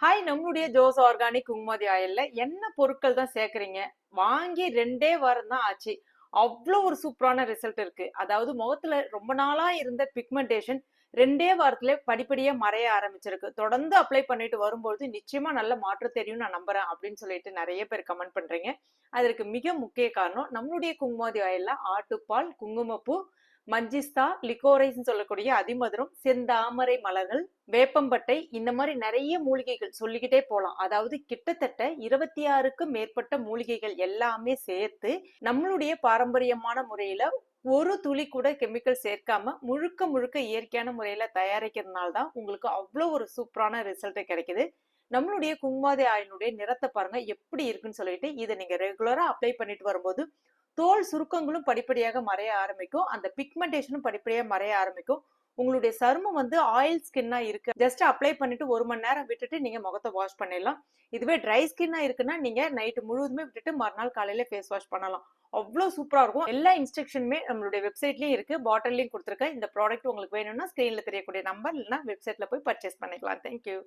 Hi நம்மளுடைய Jose organic Kumkumadi ஆயில்ல என்ன பொருட்கள் தான் சேர்க்குறீங்க? வாங்கி ரெண்டே வாரம் தான் ஆச்சு. அவ்வளோ ஒரு சூப்பரான ரிசல்ட் இருக்கு. அதாவது முகத்துல ரொம்ப நாளா இருந்த பிக்மெண்டேஷன் ரெண்டே வாரத்துல படிப்படியா மறைய ஆரம்பிச்சிருக்கு. தொடர்ந்து அப்ளை பண்ணிட்டு வரும்பொழுது நிச்சயமா நல்ல மாற்றம் தெரியும் நான் நம்புறேன் அப்படின்னு சொல்லிட்டு நிறைய பேர் கமெண்ட் பண்றீங்க. அதற்கு மிக முக்கிய காரணம் நம்மளுடைய குங்குமதி ஆயில்ல ஆட்டுப்பால் குங்குமப்பூ மஞ்சிஸ்தா லிகோரைஸ்ன்னு சொல்லக்கூடிய அதிமதுரம் செந்தாமரை மலர்கள் வேப்பம்பட்டை இந்த மாதிரி நிறைய மூலிகைகள் சொல்லிக்கிட்டே போகலாம் அதாவது கிட்டத்தட்ட இருபத்தி ஆறுக்கும் மேற்பட்ட மூலிகைகள் எல்லாமே சேர்த்து நம்மளுடைய பாரம்பரியமான முறையில ஒரு துளி கூட கெமிக்கல் சேர்க்காம முழுக்க முழுக்க இயற்கையான முறையில தயாரிக்கிறதுனால தான் உங்களுக்கு அவ்வளோ ஒரு சூப்பரான ரிசல்ட் கிடைக்குது. நம்மளுடைய குங்குமாதி ஆயினுடைய நிறத்தை பாருங்க எப்படி இருக்குன்னு சொல்லிட்டு இதை நீங்க ரெகுலரா அப்ளை பண்ணிட்டு வரும்போது தோல் சுருக்கங்களும் படிப்படியாக மறைய ஆரம்பிக்கும். அந்த பிக்மெண்டேஷனும் படிப்படியாக மறைய ஆரம்பிக்கும். உங்களுடைய சருமம் வந்து ஆயில் ஸ்கின்னா இருக்கு. ஜஸ்ட் அப்ளை பண்ணிட்டு ஒரு மணி நேரம் விட்டுட்டு நீங்க முகத்தை வாஷ் பண்ணிடலாம். இதுவே ட்ரை ஸ்கின்னா இருக்குன்னா நீங்க நைட்டு முழுவதுமே விட்டுட்டு மறுநாள் காலையில ஃபேஸ் வாஷ் பண்ணலாம். அவ்வளோ சூப்பரா இருக்கும். எல்லா இன்ஸ்ட்ரக்ஷனுமே நம்மளுடைய வெப்சைட்லயும் இருக்கு. பாட்டில்லையும் கொடுத்துருக்கேன். இந்த ப்ராடக்ட் உங்களுக்கு வேணும்னா ஸ்க்ரீன்ல தெரியக்கூடிய நம்பர் இல்லைன்னா வெப்சைட்ல போய் பர்ச்சேஸ் பண்ணிக்கலாம். தேங்க்யூ